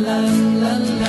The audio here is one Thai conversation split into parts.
la la la la.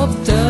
op de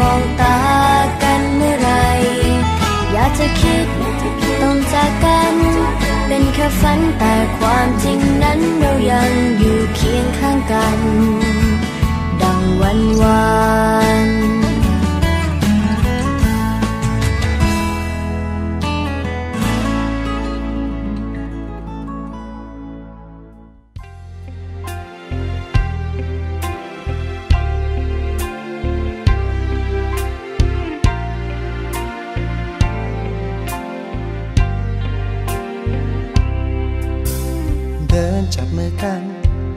มองตากันเมื่อไรอยากจะคิดต้องจากกัน เป็นแค่ฝันแต่ความจริงนั้นเรายังอยู่เคียงข้างกัน ดังวันวาน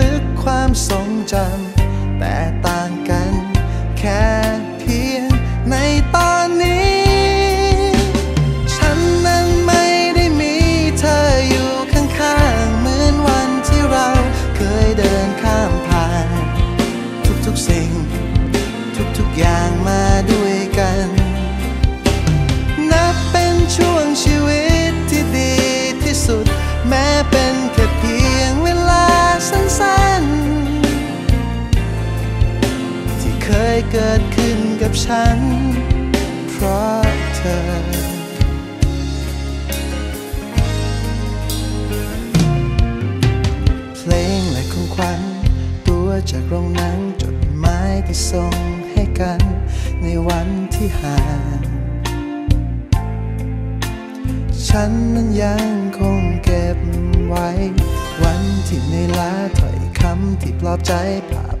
ึก ทรงจำแต่ เกิดขึ้นกับฉัน เพราะเธอ เพลงและของขวัญตัวจากโรงหนังจดหมายที่ส่งให้กัน ในวันที่ห่างฉันนั้นยังคงเก็บไว้ วันที่ในลาถ้อยคำที่ปลอบใจภาพ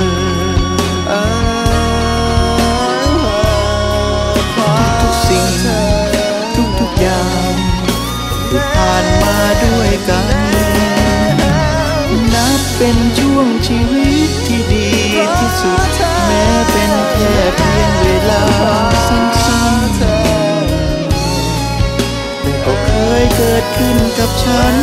สิ่งทุกๆอย่างที่ผ่านมาด้วยกัน นับเป็นช่วงชีวิตที่ดีที่สุด แม้เป็นแค่เพียงเวลาสั้นๆแต่ก็เคยเกิดขึ้นกับฉัน